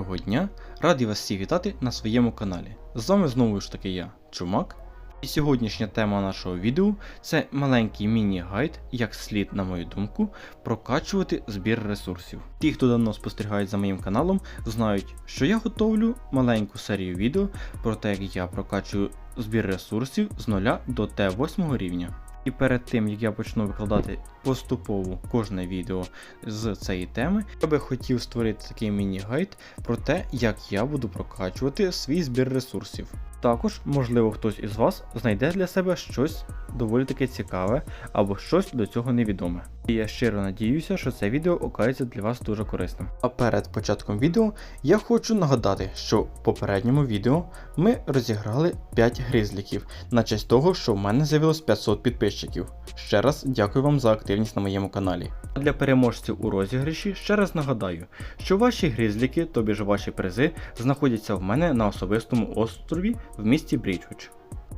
Доброго дня! Радий вас всіх вітати на своєму каналі. З вами знову ж таки я, Чумак. І сьогоднішня тема нашого відео це маленький міні-гайд, як слід, на мою думку, прокачувати збір ресурсів. Ті, хто давно спостерігають за моїм каналом, знають, що я готовлю маленьку серію відео про те, як я прокачую збір ресурсів з 0 до Т8 рівня. І перед тим як я почну викладати поступово кожне відео з цієї теми, я би хотів створити такий міні-гайд про те, як я буду прокачувати свій збір ресурсів. Також, можливо, хтось із вас знайде для себе щось доволі таки цікаве або щось до цього невідоме. І я щиро надіюся, що це відео окажеться для вас дуже корисним. А перед початком відео я хочу нагадати, що в попередньому відео ми розіграли 5 гризліків на честь того, що в мене з'явилось 500 підписчиків. Ще раз дякую вам за активність на моєму каналі. Для переможців у розіграші ще раз нагадаю, що ваші гризліки, тобі ж ваші призи, знаходяться в мене на особистому острові в місті Бріджвіч.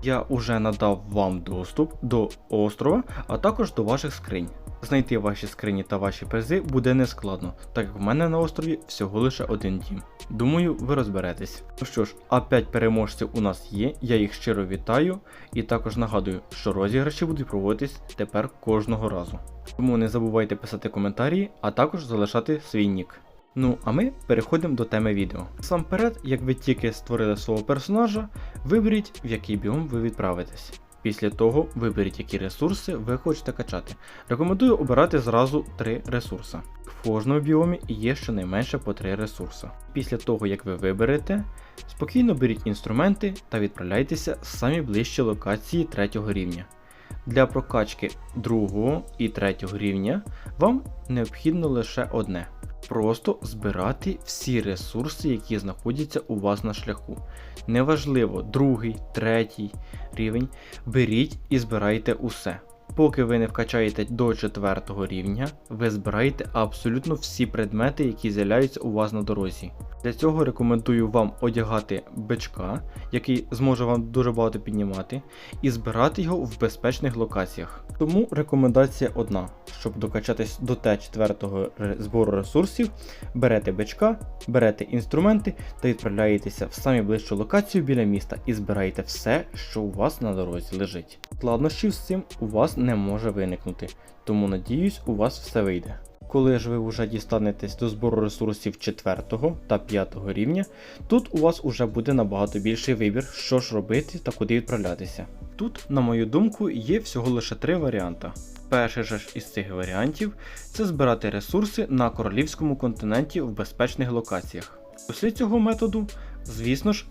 Я уже надав вам доступ до острова, а також до ваших скринь. Знайти ваші скрині та ваші призи буде нескладно, так як в мене на острові всього лише один дім. Думаю, ви розберетесь. Ну що ж, а 5 переможців у нас є, я їх щиро вітаю і також нагадую, що розіграші будуть проводитись тепер кожного разу. Тому не забувайте писати коментарі, а також залишати свій нік. Ну, а ми переходимо до теми відео. Сам перед, як ви тільки створили свого персонажа, виберіть, в який біом ви відправитесь. Після того виберіть, які ресурси ви хочете качати. Рекомендую обирати зразу 3 ресурси. В кожному біомі є щонайменше по 3 ресурси. Після того, як ви виберете, спокійно беріть інструменти та відправляйтеся в самі ближчі локації 3 рівня. Для прокачки 2 і 3 рівня вам необхідно лише одне. Просто збирати всі ресурси, які знаходяться у вас на шляху. Неважливо, другий, третій рівень, беріть і збирайте усе. Поки ви не вкачаєте до 4 рівня, ви збираєте абсолютно всі предмети, які з'являються у вас на дорозі. Для цього рекомендую вам одягати бичка, який зможе вам дуже багато піднімати, і збирати його в безпечних локаціях. Тому рекомендація одна: щоб докачатись до Т4 збору ресурсів, берете бичка, берете інструменти та відправляєтеся в самі ближчу локацію біля міста і збираєте все, що у вас на дорозі лежить. Складнощів з цим у вас не може виникнути, тому надіюсь, у вас все вийде. Коли ж ви вже дістанетесь до збору ресурсів 4 та 5 рівня, тут у вас уже буде набагато більший вибір, що ж робити та куди відправлятися. Тут, на мою думку, є всього лише три варіанти. Перший же ж із цих варіантів це збирати ресурси на королівському континенті в безпечних локаціях. Після цього методу, звісно ж,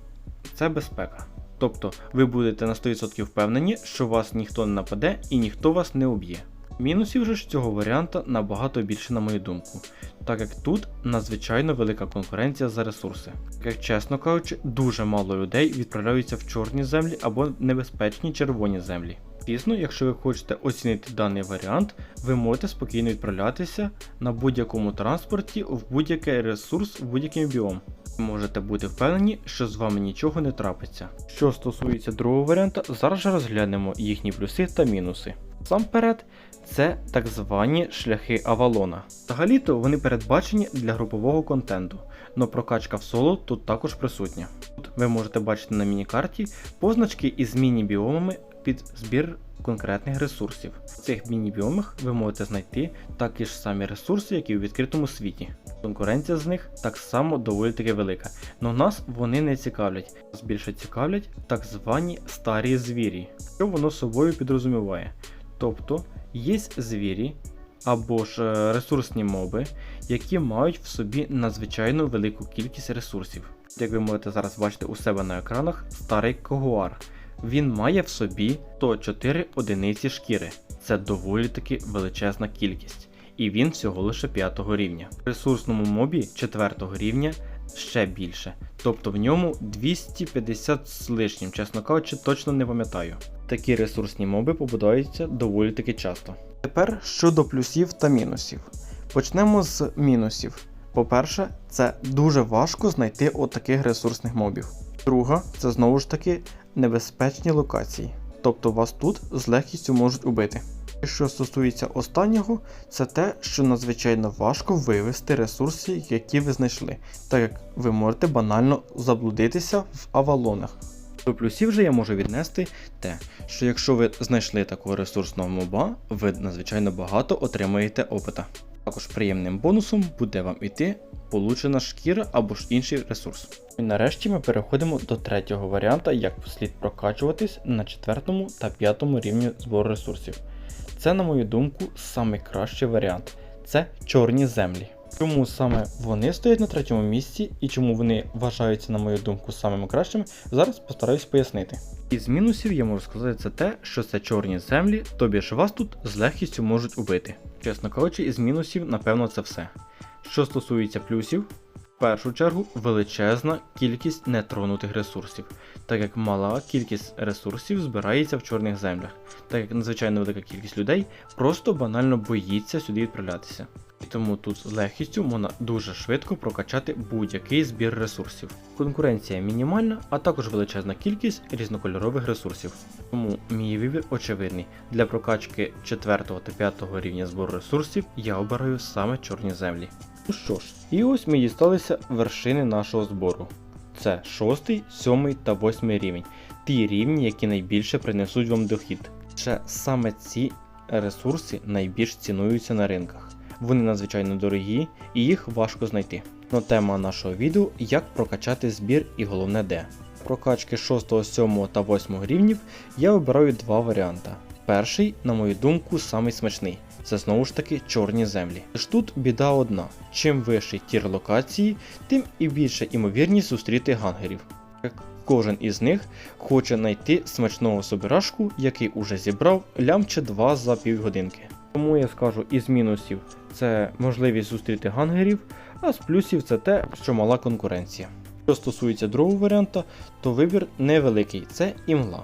це безпека. Тобто ви будете на 100% впевнені, що вас ніхто не нападе і ніхто вас не уб'є. Мінусів же ж цього варіанта набагато більше, на мою думку, так як тут надзвичайно велика конкуренція за ресурси. Як чесно кажучи, дуже мало людей відправляються в чорні землі або небезпечні червоні землі. Звісно, якщо ви хочете оцінити даний варіант, ви можете спокійно відправлятися на будь-якому транспорті в будь-який ресурс в будь-який біом. Можете бути впевнені, що з вами нічого не трапиться. Що стосується другого варіанта, зараз же розглянемо їхні плюси та мінуси. Сам перед це так звані шляхи Авалона. Взагалі-то вони передбачені для групового контенту, але прокачка в соло тут також присутня. Тут ви можете бачити на міні-карті позначки із міні-біомами під збір конкретних ресурсів. В цих міні-біомах ви можете знайти такі ж самі ресурси, які у відкритому світі. Конкуренція з них так само доволі таки велика, але нас вони не цікавлять. Нас більше цікавлять так звані старі звірі, що воно собою підрозуміває. Тобто є звірі або ж е, ресурсні моби, які мають в собі надзвичайно велику кількість ресурсів. Як ви можете зараз бачити у себе на екранах, старий когуар. Він має в собі 104 одиниці шкіри. Це доволі таки величезна кількість. І він всього лише 5 рівня. В ресурсному мобі 4 рівня ще більше. Тобто в ньому 250 з лишнім, чесно кажучи, точно не пам'ятаю. Такі ресурсні моби побудаються доволі таки часто. Тепер щодо плюсів та мінусів. Почнемо з мінусів. По-перше, це дуже важко знайти отаких ресурсних мобів. Друга, це знову ж таки небезпечні локації. Тобто вас тут з легкістю можуть убити. Що стосується останнього, це те, що надзвичайно важко вивести ресурси, які ви знайшли, так як ви можете банально заблудитися в авалонах. До плюсів же я можу віднести те, що якщо ви знайшли такого ресурсного моба, ви надзвичайно багато отримаєте опита. Також приємним бонусом буде вам іти получена шкіра або ж інший ресурс. І нарешті ми переходимо до третього варіанта, як слід прокачуватись на четвертому та п'ятому рівні збору ресурсів. Це, на мою думку, найкращий варіант. Це чорні землі. Чому саме вони стоять на третьому місці і чому вони вважаються, на мою думку, самими кращими, зараз постараюсь пояснити. Із мінусів я можу сказати це те, що це чорні землі, тобі ж вас тут з легкістю можуть убити. Чесно кажучи, із мінусів, напевно, це все. Що стосується плюсів, в першу чергу величезна кількість нетронутих ресурсів, так як мала кількість ресурсів збирається в чорних землях, так як надзвичайно велика кількість людей просто банально боїться сюди відправлятися. І тому тут з легкістю можна дуже швидко прокачати будь-який збір ресурсів. Конкуренція мінімальна, а також величезна кількість різнокольорових ресурсів. Тому мій вибір очевидний. Для прокачки 4 та 5 рівня збору ресурсів я обираю саме чорні землі. Ну що ж, і ось ми дісталися вершини нашого збору. Це 6, 7 та 8 рівень. Ті рівні, які найбільше принесуть вам дохід. Ще саме ці ресурси найбільш цінуються на ринках. Вони надзвичайно дорогі і їх важко знайти. Но тема нашого відео як прокачати збір і головне де. Прокачки 6, 7 та 8 рівнів я вибираю два варіанти. Перший, на мою думку, самий смачний. Це знову ж таки чорні землі. Тож тут біда одна: чим вищий тір локації, тим і більша імовірність зустріти гангерів. Кожен із них хоче знайти смачного собирашку, який уже зібрав лям чи два за півгодинки. Тому я скажу із мінусів це можливість зустріти гангерів, а з плюсів це те, що мала конкуренція. Що стосується другого варіанта, то вибір невеликий це імла.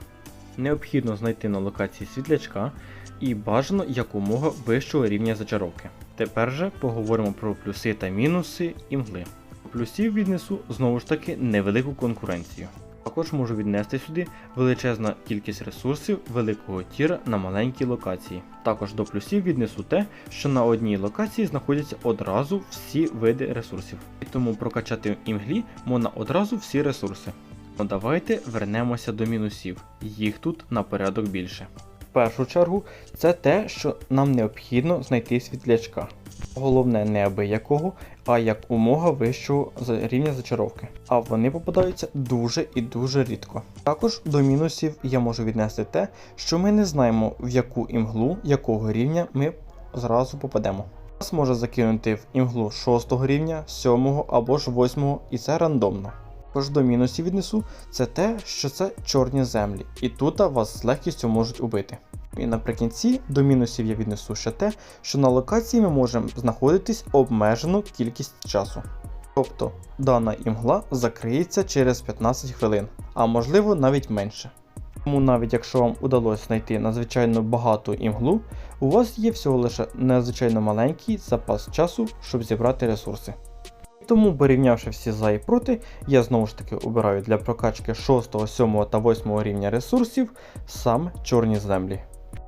Необхідно знайти на локації світлячка і бажано якомога вищого рівня зачаровки. Тепер же поговоримо про плюси та мінуси імгли. Плюсів віднесу знову ж таки невелику конкуренцію. Також можу віднести сюди величезна кількість ресурсів великого тіра на маленькій локації. Також до плюсів віднесу те, що на одній локації знаходяться одразу всі види ресурсів. І тому прокачати імглі можна одразу всі ресурси. Ну давайте вернемося до мінусів. Їх тут на порядок більше. В першу чергу, це те, що нам необхідно знайти світлячка. Головне не аби якого, а як умога вищого рівня зачаровки. А вони попадаються дуже і дуже рідко. Також до мінусів я можу віднести те, що ми не знаємо в яку імглу якого рівня ми зразу попадемо. Нас може закинути в імглу 6 рівня, 7 або ж 8 і це рандомно. Також до мінусів віднесу це те, що це чорні землі, і тут вас з легкістю можуть убити. І наприкінці до мінусів я віднесу ще те, що на локації ми можемо знаходитись обмежену кількість часу. Тобто дана імгла закриється через 15 хвилин, а можливо навіть менше. Тому навіть якщо вам удалося знайти надзвичайно багату імглу, у вас є всього лише надзвичайно маленький запас часу, щоб зібрати ресурси. Тому, порівнявши всі за і проти, я знову ж таки обираю для прокачки 6, 7 та 8 рівня ресурсів саме чорні землі.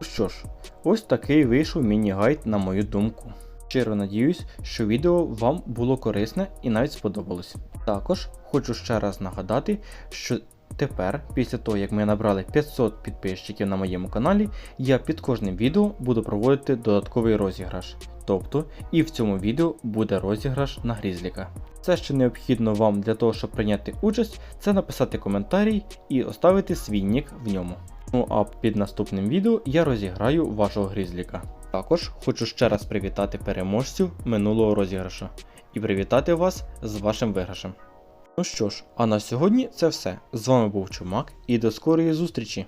Що ж, ось такий вийшов міні-гайд на мою думку. Щиро надіюсь, що відео вам було корисне і навіть сподобалось. Також хочу ще раз нагадати, що тепер, після того як ми набрали 500 підписчиків на моєму каналі, я під кожним відео буду проводити додатковий розіграш. Тобто і в цьому відео буде розіграш на грізліка. Все, що необхідно вам для того, щоб прийняти участь, це написати коментарій і оставити свій нік в ньому. Ну а під наступним відео я розіграю вашого грізліка. Також хочу ще раз привітати переможців минулого розіграшу і привітати вас з вашим виграшем. Ну що ж, а на сьогодні це все. З вами був Чумак і до скорої зустрічі!